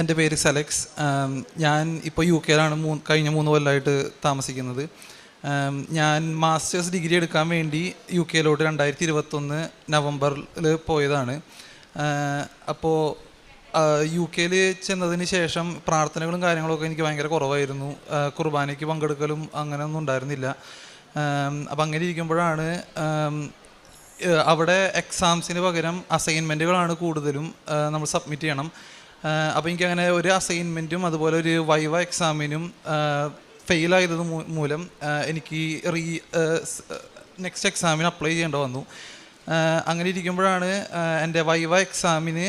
എന്റെ പേര് സെലക്സ്. ഞാൻ ഇപ്പോൾ യു കെയിലാണ് മൂ കഴിഞ്ഞ മൂന്ന് കൊല്ലമായിട്ട് താമസിക്കുന്നത്. ഞാൻ മാസ്റ്റേഴ്സ് ഡിഗ്രി എടുക്കാൻ വേണ്ടി യു കെയിലോട്ട് രണ്ടായിരത്തി ഇരുപത്തൊന്ന് നവംബറിൽ പോയതാണ് അപ്പോൾ യു കെയിൽ ചെന്നതിന് ശേഷം പ്രാർത്ഥനകളും കാര്യങ്ങളൊക്കെ എനിക്ക് ഭയങ്കര കുറവായിരുന്നു. കുർബാനയ്ക്ക് പങ്കെടുക്കലും അങ്ങനെയൊന്നും ഉണ്ടായിരുന്നില്ല. അപ്പം അങ്ങനെ ഇരിക്കുമ്പോഴാണ് അവിടെ എക്സാംസിന് പകരം അസൈൻമെന്റുകളാണ് കൂടുതലും നമ്മൾ സബ്മിറ്റ് ചെയ്യണം. അപ്പോൾ എനിക്കങ്ങനെ ഒരു അസൈൻമെന്റും അതുപോലെ ഒരു വൈവ എക്സാമിനും ഫെയിലായത് മൂലം എനിക്ക് റീ നെക്സ്റ്റ് എക്സാമിന് അപ്ലൈ ചെയ്യേണ്ട വന്നു. അങ്ങനെ ഇരിക്കുമ്പോഴാണ് എന്റെ വൈവ എക്സാമിന്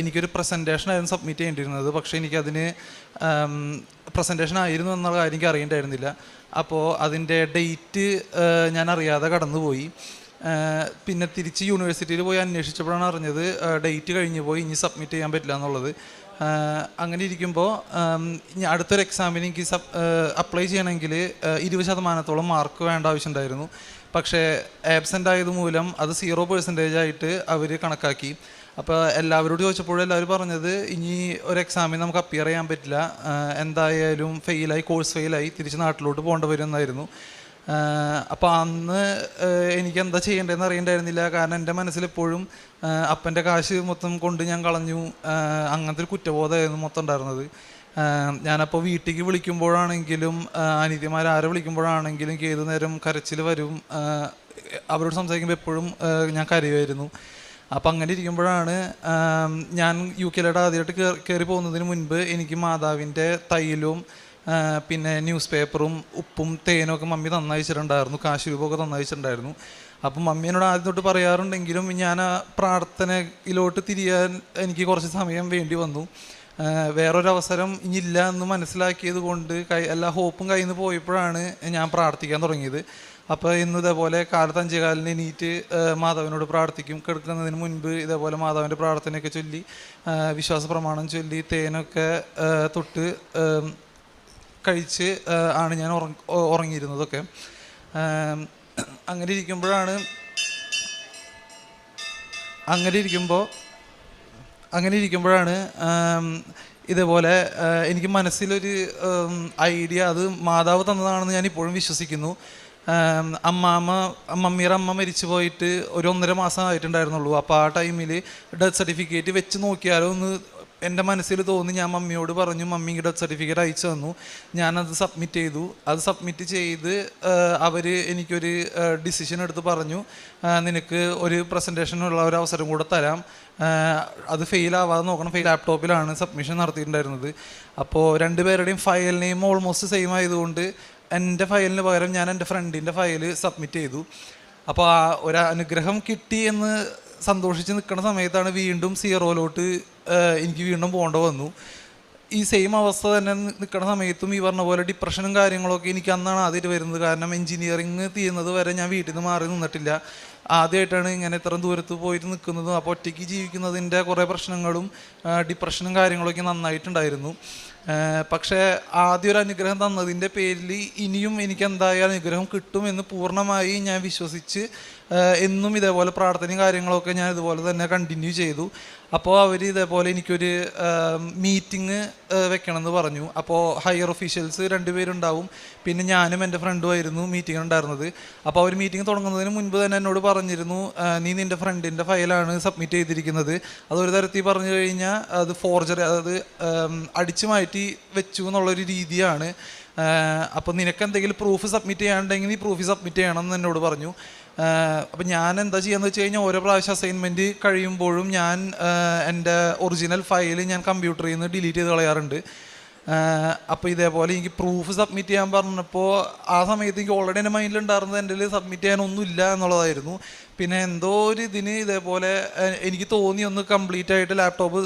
എനിക്കൊരു പ്രസന്റേഷൻ ആയിരുന്നു സബ്മിറ്റ് ചെയ്യേണ്ടിയിരുന്നത്. പക്ഷേ എനിക്കതിന് പ്രസന്റേഷൻ ആയിരുന്നു എന്നുള്ള കാര്യം എനിക്ക് അറിയണ്ടായിരുന്നില്ല. അപ്പോൾ അതിന്റെ ഡേറ്റ് ഞാൻ അറിയാതെ കടന്നുപോയി. പിന്നെ തിരിച്ച് യൂണിവേഴ്സിറ്റിയിൽ പോയി അന്വേഷിച്ചപ്പോഴാണ് അറിഞ്ഞത് ഡേറ്റ് കഴിഞ്ഞു പോയി ഇനി സബ്മിറ്റ് ചെയ്യാൻ പറ്റില്ല എന്നുള്ളത്. അങ്ങനെ ഇരിക്കുമ്പോൾ അടുത്തൊരു എക്സാമിന് എനിക്ക് സബ് അപ്ലൈ ചെയ്യണമെങ്കിൽ ഇരുപത് ശതമാനത്തോളം മാർക്ക് വേണ്ട ആവശ്യമുണ്ടായിരുന്നു. പക്ഷേ ആബ്സെന്റ് ആയത് മൂലം അത് സീറോ പെർസെന്റേജ് ആയിട്ട് അവർ കണക്കാക്കി. അപ്പോൾ എല്ലാവരോടും ചോദിച്ചപ്പോഴും എല്ലാവരും പറഞ്ഞത് ഇനി ഒരു എക്സാമിന് നമുക്ക് അപ്പിയർ ചെയ്യാൻ പറ്റില്ല. എന്തായാലും ഫെയിലായി കോഴ്സ് ഫെയിലായി തിരിച്ച് നാട്ടിലോട്ട് പോകേണ്ടി വരും എന്നായിരുന്നു അപ്പോൾ അന്ന് എനിക്ക് എന്താ ചെയ്യേണ്ടതെന്ന് അറിയണ്ടായിരുന്നില്ല. കാരണം എന്റെ മനസ്സിൽ എപ്പോഴും അപ്പന്റെ കാശ് മൊത്തം കൊണ്ട് ഞാൻ കളഞ്ഞു. അങ്ങനത്തെ ഒരു കുറ്റബോധമായിരുന്നു മൊത്തം ഉണ്ടായിരുന്നത്. ഞാനപ്പോൾ വീട്ടിലേക്ക് വിളിക്കുമ്പോഴാണെങ്കിലും ആരെ വിളിക്കുമ്പോഴാണെങ്കിലും ഏതു നേരം കരച്ചിൽ വരും. അവരോട് സംസാരിക്കുമ്പോൾ എപ്പോഴും ഞാൻ കരയുമായിരുന്നു. അപ്പം അങ്ങനെ ഇരിക്കുമ്പോഴാണ് ഞാൻ യു കെയിലോട്ട് ആദ്യമായിട്ട് കയറി പോകുന്നതിന് മുൻപ് എനിക്ക് മാതാവിന്റെ തൈലവും പിന്നെ ന്യൂസ് പേപ്പറും ഉപ്പും തേനും ഒക്കെ മമ്മി തന്നയച്ചിട്ടുണ്ടായിരുന്നു. കാശ് രൂപമൊക്കെ തന്നയച്ചിട്ടുണ്ടായിരുന്നു. അപ്പം മമ്മി എന്നോട് ആദ്യം തൊട്ട് പറയാറുണ്ടെങ്കിലും ഞാൻ ആ പ്രാർത്ഥനയിലോട്ട് തിരിയാൻ എനിക്ക് കുറച്ച് സമയം വേണ്ടി വന്നു. വേറൊരവസരം ഇനിയില്ല എന്ന് മനസ്സിലാക്കിയത് കൊണ്ട് കൈ എല്ലാ ഹോപ്പും കയ്യിൽ നിന്ന് പോയപ്പോഴാണ് ഞാൻ പ്രാർത്ഥിക്കാൻ തുടങ്ങിയത്. അപ്പോൾ ഇന്ന് ഇതേപോലെ കാലത്ത് അഞ്ചേകാലിന് എണീറ്റ് മാധവനോട് പ്രാർത്ഥിക്കും. കിടക്കുന്നതിന് മുൻപ് ഇതേപോലെ മാതാവിന്റെ പ്രാർത്ഥനയൊക്കെ ചൊല്ലി വിശ്വാസ പ്രമാണം ചൊല്ലി തേനൊക്കെ തൊട്ട് കഴിച്ച് ആണ് ഞാൻ ഉറങ്ങിയിരുന്നതൊക്കെ. അങ്ങനെ ഇരിക്കുമ്പോഴാണ് അങ്ങനെ ഇരിക്കുമ്പോൾ അങ്ങനെ ഇരിക്കുമ്പോഴാണ് ഇതേപോലെ എനിക്ക് മനസ്സിലൊരു ഐഡിയ അത് മാതാവ് തന്നതാണെന്ന് ഞാൻ ഇപ്പോഴും വിശ്വസിക്കുന്നു. അമ്മാമ്മ മമ്മിയുടെ അമ്മ മരിച്ചു പോയിട്ട് ഒരു ഒന്നര മാസം ആയിട്ടുണ്ടായിരുന്നുള്ളൂ. അപ്പോൾ ആ ടൈമിൽ ഡെത്ത് സർട്ടിഫിക്കറ്റ് വെച്ച് നോക്കിയാലോ എന്ന് എന്റെ മനസ്സിൽ തോന്നി ഞാൻ മമ്മിയോട് പറഞ്ഞു മമ്മി ഡെത്ത് സർട്ടിഫിക്കറ്റ് അയച്ചു തന്നു. ഞാനത് സബ്മിറ്റ് ചെയ്തു. അത് സബ്മിറ്റ് ചെയ്ത് അവർ എനിക്കൊരു ഡിസിഷൻ എടുത്ത് പറഞ്ഞു നിനക്ക് ഒരു പ്രസന്റേഷനുള്ള ഒരു അവസരം കൂടെ തരാം. അത് ഫെയിൽ ആവാതെ നോക്കണം. ഫെയിൽ ലാപ്ടോപ്പിലാണ് സബ്മിഷൻ നടത്തിയിട്ടുണ്ടായിരുന്നത്. അപ്പോൾ രണ്ടുപേരുടെയും ഫയൽ നെയിം ഓൾമോസ്റ്റ് സെയിം ആയതുകൊണ്ട് എന്റെ ഫയലിന് പകരം ഞാൻ എന്റെ ഫ്രണ്ടിന്റെ ഫയൽ സബ്മിറ്റ് ചെയ്തു. അപ്പോൾ ആ ഒരു അനുഗ്രഹം കിട്ടി എന്ന് സന്തോഷിച്ച് നിൽക്കുന്ന സമയത്താണ് വീണ്ടും സീറോയിലോട്ട് എനിക്ക് വീണ്ടും പോകേണ്ട വന്നു. ഈ സെയിം അവസ്ഥ തന്നെ നിൽക്കുന്ന സമയത്തും ഈ പറഞ്ഞ പോലെ ഡിപ്രഷനും കാര്യങ്ങളൊക്കെ എനിക്ക് അന്നാണ് ആദ്യമായിട്ട് വരുന്നത്. കാരണം എൻജിനീയറിങ് തീരുന്നത് വരെ ഞാൻ വീട്ടിൽ നിന്ന് മാറി നിന്നിട്ടില്ല. ആദ്യമായിട്ടാണ് ഇങ്ങനെ ഇത്ര ദൂരത്ത് പോയിട്ട് നിൽക്കുന്നതും. അപ്പോൾ ഒറ്റയ്ക്ക് ജീവിക്കുന്നതിന്റെ കുറേ പ്രശ്നങ്ങളും ഡിപ്രഷനും കാര്യങ്ങളൊക്കെ നന്നായിട്ടുണ്ടായിരുന്നു. പക്ഷേ ആദ്യം ഒരു അനുഗ്രഹം തന്നതിന്റെ പേരിൽ ഇനിയും എനിക്ക് എന്തായാലും അനുഗ്രഹം കിട്ടുമെന്ന് പൂർണമായി ഞാൻ വിശ്വസിച്ച് എന്നും ഇതേപോലെ പ്രാർത്ഥനയും കാര്യങ്ങളൊക്കെ ഞാൻ ഇതുപോലെ തന്നെ കണ്ടിന്യൂ ചെയ്തു. അപ്പോൾ അവർ ഇതേപോലെ എനിക്കൊരു മീറ്റിംഗ് വെക്കണമെന്ന് പറഞ്ഞു. അപ്പോൾ ഹയർ ഒഫീഷ്യൽസ് രണ്ടുപേരുണ്ടാവും പിന്നെ ഞാനും എന്റെ ഫ്രണ്ടുമായിരുന്നു മീറ്റിംഗ് ഉണ്ടായിരുന്നത്. അപ്പോൾ അവർ മീറ്റിംഗ് തുടങ്ങുന്നതിന് മുൻപ് തന്നെ എന്നോട് പറഞ്ഞിരുന്നു നീ നിന്റെ ഫ്രണ്ടിന്റെ ഫയലാണ് സബ്മിറ്റ് ചെയ്തിരിക്കുന്നത്. അതൊരു തരത്തിൽ പറഞ്ഞു കഴിഞ്ഞാൽ അത് ഫോർജറി അതായത് അടിച്ചു മാറ്റി വെച്ചു എന്നുള്ളൊരു രീതിയാണ്. അപ്പോൾ നിനക്ക് എന്തെങ്കിലും പ്രൂഫ് സബ്മിറ്റ് ചെയ്യാനുണ്ടെങ്കിൽ നീ പ്രൂഫ് സബ്മിറ്റ് ചെയ്യണം എന്ന് എന്നോട് പറഞ്ഞു. അപ്പം ഞാൻ എന്താ ചെയ്യാന്ന് വെച്ച് കഴിഞ്ഞാൽ ഓരോ പ്രാവശ്യം അസൈൻമെന്റ് കഴിയുമ്പോഴും ഞാൻ എന്റെ ഒറിജിനൽ ഫയൽ ഞാൻ കമ്പ്യൂട്ടറിൽ നിന്ന് ഡിലീറ്റ് ചെയ്ത് കളയാറുണ്ട്. അപ്പോൾ ഇതേപോലെ എനിക്ക് പ്രൂഫ് സബ്മിറ്റ് ചെയ്യാൻ പറഞ്ഞപ്പോൾ ആ സമയത്ത് എനിക്ക് ഓൾറെഡി എന്റെ മൈൻഡിലുണ്ടായിരുന്നത് എന്റെ സബ്മിറ്റ് ചെയ്യാനൊന്നുമില്ല എന്നുള്ളതായിരുന്നു. പിന്നെ എന്തോ ഒരു ഇതിന് ഇതേപോലെ എനിക്ക് തോന്നി ഒന്ന് കംപ്ലീറ്റ് ആയിട്ട് ലാപ്ടോപ്പ്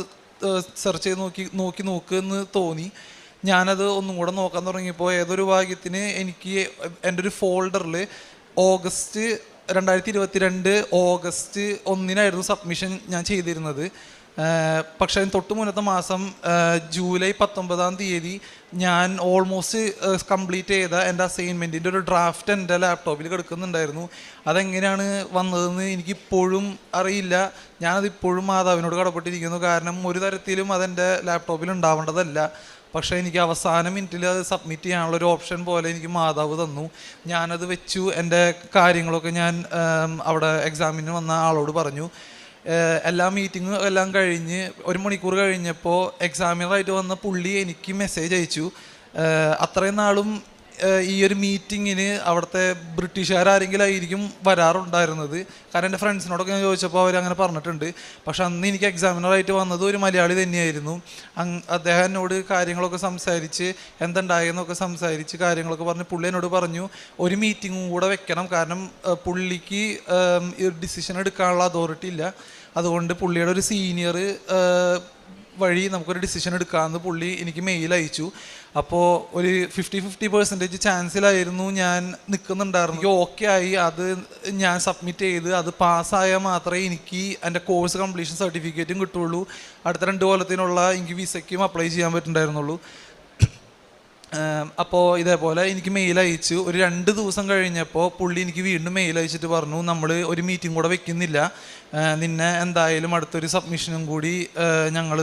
സെർച്ച് ചെയ്ത് നോക്കി നോക്കി നോക്കുമെന്ന് തോന്നി. ഞാനത് ഒന്നും കൂടെ നോക്കാൻ തുടങ്ങിയപ്പോൾ ഏതൊരു ഭാഗ്യത്തിന് എനിക്ക് എന്റെ ഒരു ഫോൾഡറിൽ ഓഗസ്റ്റ് രണ്ടായിരത്തി ഇരുപത്തിരണ്ട് ഓഗസ്റ്റ് ഒന്നിനായിരുന്നു സബ്മിഷൻ ഞാൻ ചെയ്തിരുന്നത്. പക്ഷേ തൊട്ട് മുന്നത്തെ മാസം ജൂലൈ പത്തൊമ്പതാം തീയതി ഞാൻ ഓൾമോസ്റ്റ് കംപ്ലീറ്റ് ചെയ്ത എന്റെ അസൈൻമെന്റിന്റെ ഒരു ഡ്രാഫ്റ്റ് എന്റെ ലാപ്ടോപ്പിൽ കിടക്കുന്നുണ്ടായിരുന്നു. അതെങ്ങനെയാണ് വന്നതെന്ന് എനിക്കിപ്പോഴും അറിയില്ല. ഞാനതിപ്പോഴും മാതാവിനോട് കടപ്പെട്ടിരിക്കുന്നു. കാരണം ഒരു തരത്തിലും അതെന്റെ ലാപ്ടോപ്പിൽ ഉണ്ടാവേണ്ടതല്ല. പക്ഷേ എനിക്ക് അവസാന മിനിറ്റിൽ അത് സബ്മിറ്റ് ചെയ്യാനുള്ള ഒരു ഓപ്ഷൻ പോലെ എനിക്ക് മാതാവ് തന്നു. ഞാനത് വെച്ചു. എന്റെ കാര്യങ്ങളൊക്കെ ഞാൻ അവിടെ എക്സാമിന് വന്ന ആളോട് പറഞ്ഞു. എല്ലാ മീറ്റിങ്ങും എല്ലാം കഴിഞ്ഞ് ഒരു മണിക്കൂർ കഴിഞ്ഞപ്പോൾ എക്സാമിനറായിട്ട് വന്ന പുള്ളി എനിക്ക് മെസ്സേജ് അയച്ചു. അത്രയും നാളും ഈ ഒരു മീറ്റിങ്ങിന് അവിടുത്തെ ആയിരിക്കും വരാറുണ്ടായിരുന്നത്. കാരണം എന്റെ ഫ്രണ്ട്സിനോടൊക്കെ ഞാൻ ചോദിച്ചപ്പോൾ അവർ അങ്ങനെ പറഞ്ഞിട്ടുണ്ട്. പക്ഷെ അന്ന് എനിക്ക് എക്സാമിനറായിട്ട് വന്നത് ഒരു മലയാളി തന്നെയായിരുന്നു. അദ്ദേഹം എന്നോട് കാര്യങ്ങളൊക്കെ സംസാരിച്ച് എന്തുണ്ടായെന്നൊക്കെ സംസാരിച്ച് കാര്യങ്ങളൊക്കെ പറഞ്ഞ് പുള്ളി എന്നോട് പറഞ്ഞു ഒരു മീറ്റിങ്ങും കൂടെ വെക്കണം. കാരണം പുള്ളിക്ക് ഡിസിഷൻ എടുക്കാനുള്ള അതോറിറ്റി ഇല്ല. അതുകൊണ്ട് പുള്ളിയുടെ ഒരു സീനിയർ വഴി നമുക്കൊരു ഡിസിഷൻ എടുക്കാമെന്ന് പുള്ളി എനിക്ക് മെയിൽ അയച്ചു. അപ്പോൾ ഒരു ഫിഫ്റ്റി ഫിഫ്റ്റി പെർസെന്റേജ് ചാൻസിലായിരുന്നു ഞാൻ നിൽക്കുന്നുണ്ടായിരുന്നു എനിക്ക് ഓക്കെ ആയി. അത് ഞാൻ സബ്മിറ്റ് ചെയ്ത് അത് പാസ്സായാൽ മാത്രമേ എനിക്ക് എന്റെ കോഴ്സ് കംപ്ലീഷൻ സർട്ടിഫിക്കറ്റും കിട്ടുള്ളൂ. അടുത്ത രണ്ട് കൊല്ലത്തിനുള്ള എനിക്ക് വിസയ്ക്കും അപ്ലൈ ചെയ്യാൻ പറ്റുന്നുണ്ടായിരുന്നുള്ളൂ. അപ്പോൾ ഇതേപോലെ എനിക്ക് മെയിൽ അയച്ചു. ഒരു രണ്ട് ദിവസം കഴിഞ്ഞപ്പോൾ പുള്ളി എനിക്ക് വീണ്ടും മെയിൽ അയച്ചിട്ട് പറഞ്ഞു നമ്മൾ ഒരു മീറ്റിംഗ് കൂടെ വെക്കുന്നില്ല. നിന്നെ എന്തായാലും അടുത്തൊരു സബ്മിഷനും കൂടി ഞങ്ങൾ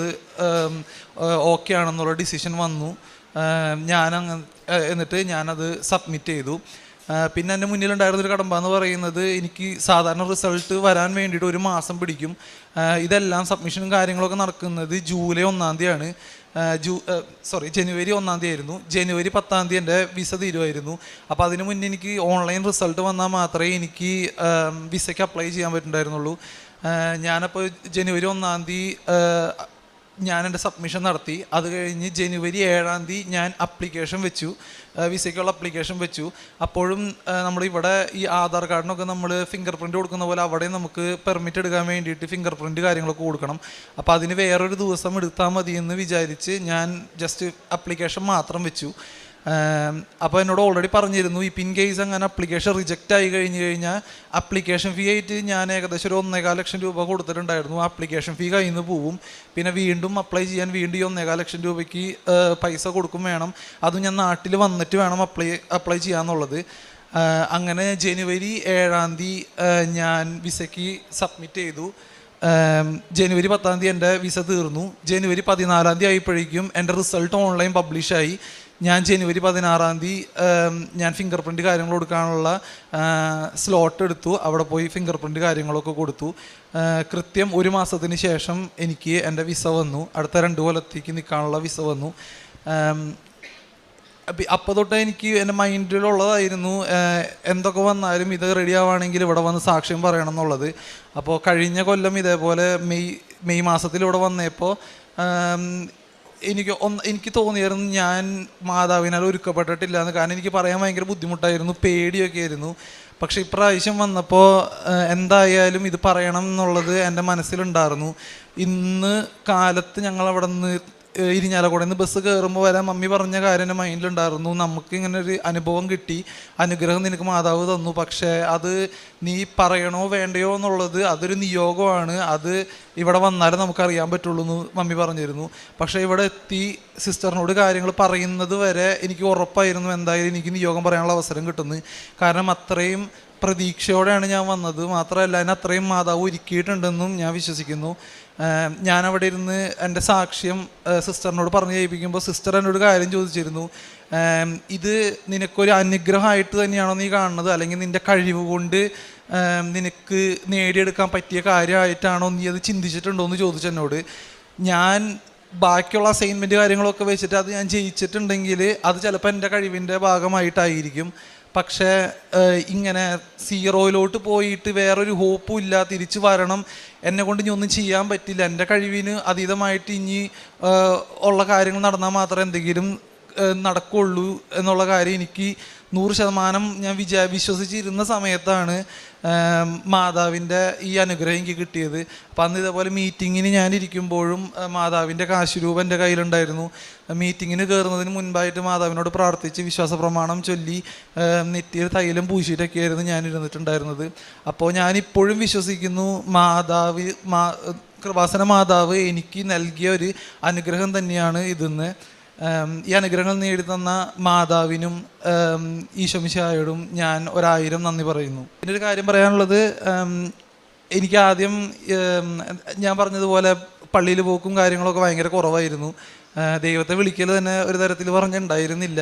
ഓക്കെ ആണെന്നുള്ള ഡിസിഷൻ വന്നു. ഞാൻ എന്നിട്ട് ഞാനത് സബ്മിറ്റ് ചെയ്തു. പിന്നെ എന്റെ മുന്നിലുണ്ടായിരുന്നൊരു കടമ്പ എന്ന് പറയുന്നത് എനിക്ക് സാധാരണ റിസൾട്ട് വരാൻ വേണ്ടിയിട്ട് ഒരു മാസം പിടിക്കും. ഇതെല്ലാം സബ്മിഷനും കാര്യങ്ങളൊക്കെ നടക്കുന്നത് ജൂലൈ ഒന്നാം തീയതിയാണ്. ജൂ സോറി ജനുവരി ഒന്നാം തീയതി ആയിരുന്നു. ജനുവരി പത്താം തീയതി എന്റെ വിസ തീരുമായിരുന്നു അപ്പോൾ അതിന് മുന്നേ എനിക്ക് ഓൺലൈൻ റിസൾട്ട് വന്നാൽ മാത്രമേ എനിക്ക് വിസയ്ക്ക് അപ്ലൈ ചെയ്യാൻ പറ്റുന്നുണ്ടായിരുന്നുള്ളൂ. ഞാനപ്പോൾ ജനുവരി ഒന്നാം തീയതി ഞാൻ എന്റെ സബ്മിഷൻ നടത്തി. അത് കഴിഞ്ഞ് ജനുവരി ഏഴാം തീയതി ഞാൻ അപ്ലിക്കേഷൻ വെച്ചു. വിസയ്ക്കുള്ള അപ്ലിക്കേഷൻ വെച്ചു. അപ്പോഴും നമ്മൾ ഇവിടെ ഈ ആധാർ കാർഡിനൊക്കെ നമ്മൾ ഫിംഗർ പ്രിന്റ് കൊടുക്കുന്ന പോലെ അവിടെ നമുക്ക് പെർമിറ്റ് എടുക്കാൻ വേണ്ടിയിട്ട് ഫിംഗർ പ്രിന്റ് കാര്യങ്ങളൊക്കെ കൊടുക്കണം. അപ്പോൾ അതിന് വേറൊരു ദിവസം എടുത്താൽ മതി എന്ന് വിചാരിച്ച് ഞാൻ ജസ്റ്റ് അപ്ലിക്കേഷൻ മാത്രം വെച്ചു. അപ്പോൾ എന്നോട് ഓൾറെഡി പറഞ്ഞിരുന്നു ഈ പിൻ കേസ് അങ്ങനെ അപ്ലിക്കേഷൻ റിജക്റ്റ് ആയി കഴിഞ്ഞ് കഴിഞ്ഞാൽ അപ്ലിക്കേഷൻ ഫീ ആയിട്ട് ഞാൻ ഏകദേശം ഒരു ഒന്നേകാൽ ലക്ഷം രൂപ കൊടുത്തിട്ടുണ്ടായിരുന്നു. അപ്ലിക്കേഷൻ ഫീ നിന്ന് പോവും. പിന്നെ വീണ്ടും അപ്ലൈ ചെയ്യാൻ വീണ്ടും ഈ ഒന്നേകാൽ ലക്ഷം രൂപയ്ക്ക് പൈസ കൊടുക്കും വേണം. അതും ഞാൻ നാട്ടിൽ വന്നിട്ട് വേണം അപ്ലൈ അപ്ലൈ ചെയ്യാന്നുള്ളത്. അങ്ങനെ ജനുവരി ഏഴാം തീയതി ഞാൻ വിസയ്ക്ക് സബ്മിറ്റ് ചെയ്തു. ജനുവരി പത്താം തീയതി എന്റെ വിസ തീർന്നു. ജനുവരി പതിനാലാം തീയതി ആയപ്പോഴേക്കും എന്റെ റിസൾട്ട് ഓൺലൈൻ പബ്ലിഷായി ഞാൻ ജനുവരി പതിനാറാം തീയതി ഞാൻ ഫിംഗർ പ്രിന്റ് കാര്യങ്ങൾ കൊടുക്കാനുള്ള സ്ലോട്ട് എടുത്തു. അവിടെ പോയി ഫിംഗർ പ്രിന്റ് കാര്യങ്ങളൊക്കെ കൊടുത്തു. കൃത്യം ഒരു മാസത്തിന് ശേഷം എനിക്ക് എന്റെ വിസ വന്നു. അടുത്ത രണ്ട് കൊല്ലത്തേക്ക് നിൽക്കാനുള്ള വിസ വന്നു. അപ്പോൾ തൊട്ട് എനിക്ക് എന്റെ മൈൻഡിലുള്ളതായിരുന്നു എന്തൊക്കെ വന്നാലും ഇത് റെഡി ആവുകയാണെങ്കിൽ ഇവിടെ വന്ന് സാക്ഷ്യം പറയണം എന്നുള്ളത്. അപ്പോൾ കഴിഞ്ഞ കൊല്ലം ഇതേപോലെ മെയ് മെയ് മാസത്തിൽ ഇവിടെ വന്നപ്പോൾ എനിക്ക് ഒന്ന് എനിക്ക് തോന്നിയായിരുന്നു ഞാൻ മാതാവിനാൽ ഒരുക്കപ്പെട്ടിട്ടില്ല എന്ന് കാരണം എനിക്ക് പറയാൻ ഭയങ്കര ബുദ്ധിമുട്ടായിരുന്നു പേടിയൊക്കെ ആയിരുന്നു. പക്ഷേ ഇപ്രാവശ്യം വന്നപ്പോൾ എന്തായാലും ഇത് പറയണം എന്നുള്ളത് എന്റെ മനസ്സിലുണ്ടായിരുന്നു. ഇന്ന് കാലത്ത് ഞങ്ങൾ അവിടെ നിന്ന് ഇരിഞ്ഞാലക്കുടയിൽ നിന്ന് ബസ് കയറുമ്പോൾ വരെ മമ്മി പറഞ്ഞ കാര്യം മൈൻഡിലുണ്ടായിരുന്നു. നമുക്ക് ഇങ്ങനെ ഒരു അനുഭവം കിട്ടി. അനുഗ്രഹം നിനക്ക് മാതാവ് തന്നു. പക്ഷേ അത് നീ പറയണോ വേണ്ടയോ എന്നുള്ളത് അതൊരു നിയോഗമാണ്. അത് ഇവിടെ വന്നാലേ നമുക്ക് അറിയാൻ പറ്റുള്ളൂ എന്ന് മമ്മി പറഞ്ഞിരുന്നു. പക്ഷേ ഇവിടെ എത്തി സിസ്റ്ററിനോട് കാര്യങ്ങൾ പറയുന്നത് വരെ എനിക്ക് ഉറപ്പായിരുന്നു എന്തായാലും എനിക്ക് നിയോഗം പറയാനുള്ള അവസരം കിട്ടുന്നത് കാരണം അത്രയും പ്രതീക്ഷയോടെയാണ് ഞാൻ വന്നത്. മാത്രമല്ല എന്നെ അത്രയും മാതാവ് ഒരുക്കിയിട്ടുണ്ടെന്നും ഞാൻ വിശ്വസിക്കുന്നു. ഞാൻ അവിടെ ഇരുന്ന് എന്റെ സാക്ഷ്യം സിസ്റ്ററിനോട് പറഞ്ഞു ചെയ്യിപ്പിക്കുമ്പോൾ സിസ്റ്റർ എന്നോട് കാര്യം ചോദിച്ചിരുന്നു. ഇത് നിനക്കൊരു അനുഗ്രഹമായിട്ട് തന്നെയാണോ നീ കാണുന്നത്? അല്ലെങ്കിൽ നിന്റെ കഴിവ് കൊണ്ട് നിനക്ക് നേടിയെടുക്കാൻ പറ്റിയ കാര്യമായിട്ടാണോ നീ അത് ചിന്തിച്ചിട്ടുണ്ടോ എന്ന് ചോദിച്ചു എന്നോട്. ഞാൻ ബാക്കിയുള്ള അസൈൻമെന്റ് കാര്യങ്ങളൊക്കെ വെച്ചിട്ട് അത് ഞാൻ ജയിച്ചിട്ടുണ്ടെങ്കിൽ അത് ചിലപ്പോൾ എന്റെ കഴിവിന്റെ ഭാഗമായിട്ടായിരിക്കും. പക്ഷേ ഇങ്ങനെ സീറോയിലോട്ട് പോയിട്ട് വേറൊരു ഹോപ്പും ഇല്ല തിരിച്ചു വരണം എന്നെ കൊണ്ട് ഇനി ഒന്നും ചെയ്യാൻ പറ്റില്ല. എന്റെ കഴിവിന് അതീതമായിട്ട് ഇനി ഉള്ള കാര്യങ്ങൾ നടന്നാൽ മാത്രമേ എന്തെങ്കിലും നടക്കുള്ളൂ എന്നുള്ള കാര്യം എനിക്ക് നൂറ് ശതമാനം ഞാൻ വിചാ വിശ്വസിച്ചിരുന്ന സമയത്താണ് മാതാവിന്റെ ഈ അനുഗ്രഹം എനിക്ക് കിട്ടിയത്. അപ്പം അന്ന് ഇതേപോലെ മീറ്റിങ്ങിന് ഏഹ്, മാതാവിന്റെ കാശുരൂപം എന്റെ കയ്യിലുണ്ടായിരുന്നു. മീറ്റിങ്ങിന് കയറുന്നതിന് മുൻപായിട്ട് മാതാവിനോട് പ്രാർത്ഥിച്ച് വിശ്വാസ പ്രമാണം ചൊല്ലി നെറ്റിയിൽ തൈലം പൂശിയിട്ടൊക്കെയായിരുന്നു ഞാൻ ഇരുന്നിട്ടുണ്ടായിരുന്നത് അപ്പോൾ ഞാനിപ്പോഴും വിശ്വസിക്കുന്നു മാതാവ് മാ കൃപാസന മാതാവ് എനിക്ക് നൽകിയ ഒരു അനുഗ്രഹം തന്നെയാണ് ഇതെന്ന്. ഈ അനുഗ്രഹങ്ങൾ നേടിത്തന്ന മാതാവിനും ഈശോമിശായോടും ഞാൻ ഒരായിരം നന്ദി പറയുന്നു. പിന്നെ ഒരു കാര്യം പറയാനുള്ളത് എനിക്ക് ആദ്യം ഞാൻ പറഞ്ഞതുപോലെ പള്ളിയിൽ പോക്കും കാര്യങ്ങളൊക്കെ ഭയങ്കര കുറവായിരുന്നു. ദൈവത്തെ വിളിക്കൽ തന്നെ ഒരു തരത്തിൽ പറഞ്ഞിട്ടുണ്ടായിരുന്നില്ല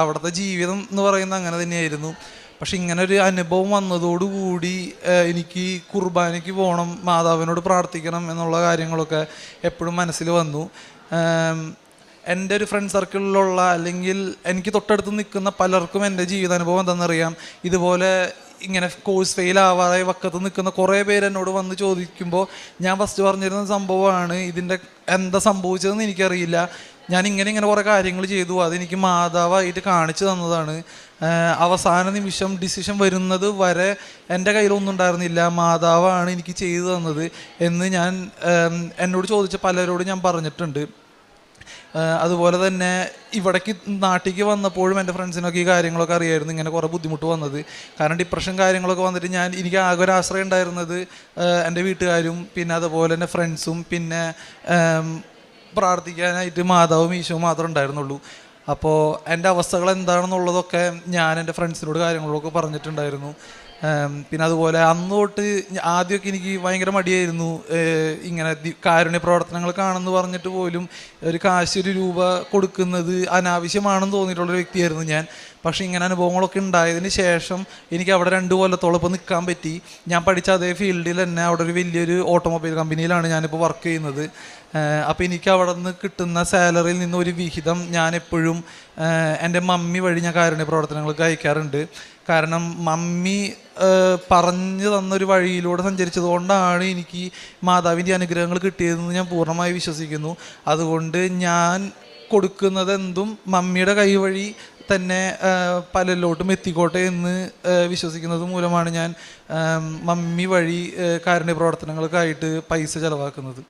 അവിടുത്തെ ജീവിതം എന്ന് പറയുന്നത് അങ്ങനെ തന്നെയായിരുന്നു. പക്ഷെ ഇങ്ങനെ ഒരു അനുഭവം വന്നതോടുകൂടി എനിക്ക് കുർബാനയ്ക്ക് പോകണം മാതാവിനോട് പ്രാർത്ഥിക്കണം എന്നുള്ള കാര്യങ്ങളൊക്കെ എപ്പോഴും മനസ്സിൽ വന്നു. എന്റെ ഒരു ഫ്രണ്ട് സർക്കിളിലുള്ള അല്ലെങ്കിൽ എനിക്ക് തൊട്ടടുത്ത് നിൽക്കുന്ന പലർക്കും എന്റെ ജീവിതാനുഭവം എന്താണെന്നറിയാം. ഇതുപോലെ ഇങ്ങനെ കോഴ്സ് ഫെയിൽ ആവാതെ വക്കത്ത് നിൽക്കുന്ന കുറേ പേര് എന്നോട് വന്ന് ചോദിക്കുമ്പോൾ ഞാൻ ഫസ്റ്റ് പറഞ്ഞിരുന്ന സംഭവമാണ്. ഇതിന്റെ എന്താ സംഭവിച്ചതെന്ന് എനിക്കറിയില്ല. ഞാൻ ഇങ്ങനെ ഇങ്ങനെ കുറേ കാര്യങ്ങൾ ചെയ്തു. അതെനിക്ക് മാതാവായിട്ട് കാണിച്ചു തന്നതാണ്. അവസാന നിമിഷം ഡിസിഷൻ വരുന്നത് വരെ എന്റെ കയ്യിലൊന്നും ഉണ്ടായിരുന്നില്ല. മാതാവാണ് എനിക്ക് ചെയ്തു തന്നത് എന്ന് ഞാൻ എന്നോട് ചോദിച്ച പലരോടും ഞാൻ പറഞ്ഞിട്ടുണ്ട്. അതുപോലെ തന്നെ ഇവിടേക്ക് നാട്ടിലേക്ക് വന്നപ്പോഴും എന്റെ ഫ്രണ്ട്സിനൊക്കെ ഈ കാര്യങ്ങളൊക്കെ അറിയായിരുന്നു ഇങ്ങനെ കുറേ ബുദ്ധിമുട്ട് വന്നത്. കാരണം ഡിപ്രഷൻ കാര്യങ്ങളൊക്കെ വന്നിട്ട് ഞാൻ എനിക്ക് ആകെ ഒരു ആശ്രയം ഉണ്ടായിരുന്നത് എന്റെ വീട്ടുകാരും പിന്നെ അതുപോലെ തന്നെ ഫ്രണ്ട്സും പിന്നെ പ്രാർത്ഥിക്കാനായിട്ട് മാതാവും ഈശോവും മാത്രമേ ഉണ്ടായിരുന്നുള്ളൂ. അപ്പോൾ എന്റെ അവസ്ഥകൾ എന്താണെന്നുള്ളതൊക്കെ ഞാൻ എന്റെ ഫ്രണ്ട്സിനോട് കാര്യങ്ങളൊക്കെ പറഞ്ഞിട്ടുണ്ടായിരുന്നു. പിന്നെ അതുപോലെ അന്ന് തൊട്ട് ആദ്യമൊക്കെ എനിക്ക് ഭയങ്കര മടിയായിരുന്നു. ഇങ്ങനെ കാരുണ്യ പ്രവർത്തനങ്ങൾ കാണുമെന്ന് പറഞ്ഞിട്ട് പോലും ഒരു കാശ് ഒരു രൂപ കൊടുക്കുന്നത് അനാവശ്യമാണെന്ന് തോന്നിയിട്ടുള്ളൊരു വ്യക്തിയായിരുന്നു ഞാൻ. പക്ഷേ ഇങ്ങനെ അനുഭവങ്ങളൊക്കെ ഉണ്ടായതിന് ശേഷം എനിക്ക് അവിടെ രണ്ട് കൊല്ലത്തോളം ഇപ്പോൾ നിൽക്കാൻ പറ്റി. ഞാൻ പഠിച്ച അതേ ഫീൽഡിൽ തന്നെ അവിടെ ഒരു വലിയൊരു ഓട്ടോമൊബൈൽ കമ്പനിയിലാണ് ഞാനിപ്പോൾ വർക്ക് ചെയ്യുന്നത്. അപ്പോൾ എനിക്ക് അവിടെ നിന്ന് കിട്ടുന്ന സാലറിയിൽ നിന്ന് ഒരു വിഹിതം ഞാൻ എപ്പോഴും എന്റെ മമ്മി വഴി ഞാൻ കാരുണ്യ പ്രവർത്തനങ്ങൾക്ക് അയക്കാറുണ്ട്. കാരണം മമ്മി പറഞ്ഞു തന്നൊരു വഴിയിലൂടെ സഞ്ചരിച്ചത് കൊണ്ടാണ് എനിക്ക് മാതാവിന്റെ അനുഗ്രഹങ്ങൾ കിട്ടിയതെന്ന് ഞാൻ പൂർണമായി വിശ്വസിക്കുന്നു. അതുകൊണ്ട് ഞാൻ കൊടുക്കുന്നത് എന്തും മമ്മിയുടെ കൈ വഴി തന്നെ പലരിലോട്ടും എത്തിക്കോട്ടെ എന്ന് വിശ്വസിക്കുന്നത് മൂലമാണ് ഞാൻ മമ്മി വഴി കാരുണ്യ പ്രവർത്തനങ്ങൾക്കായിട്ട് പൈസ ചെലവാക്കുന്നത്.